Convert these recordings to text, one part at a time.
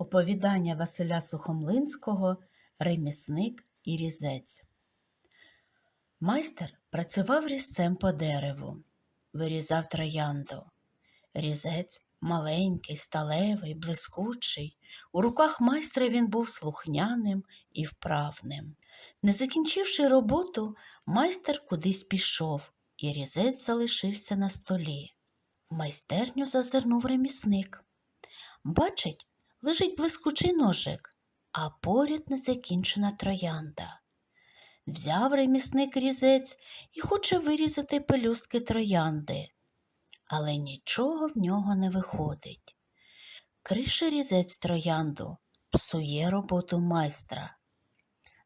Оповідання Василя Сухомлинського Ремісник і різець. Майстер працював різцем по дереву, вирізав троянду. Різець маленький, сталевий, блискучий. У руках майстра він був слухняним і вправним. Не закінчивши роботу, майстер кудись пішов, і різець залишився на столі. В майстерню зазирнув ремісник. Бачить, лежить блискучий ножик, а поряд незакінчена троянда. Взяв ремісник різець і хоче вирізати пелюстки троянди, але нічого в нього не виходить. Крише різець троянду, псує роботу майстра.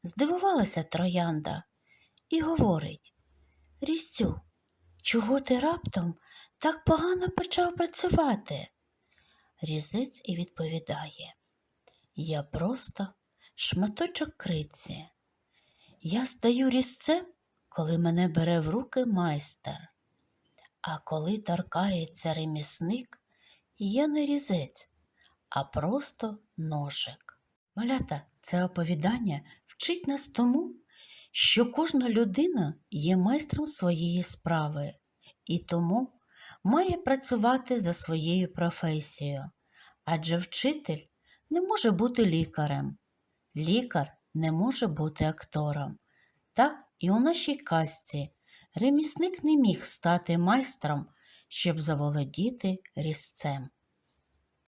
Здивувалася троянда і говорить Різцю, чого ти раптом так погано почав працювати? Різець і відповідає Я просто шматочок криці. Я стаю різцем, коли мене бере в руки майстер. А коли торкається ремісник, я не різець, а просто ножик. Малята, це оповідання вчить нас тому, що кожна людина є майстром своєї справи і тому має працювати за своєю професією, адже вчитель не може бути лікарем, лікар не може бути актором. Так і у нашій казці ремісник не міг стати майстром, щоб заволодіти різцем.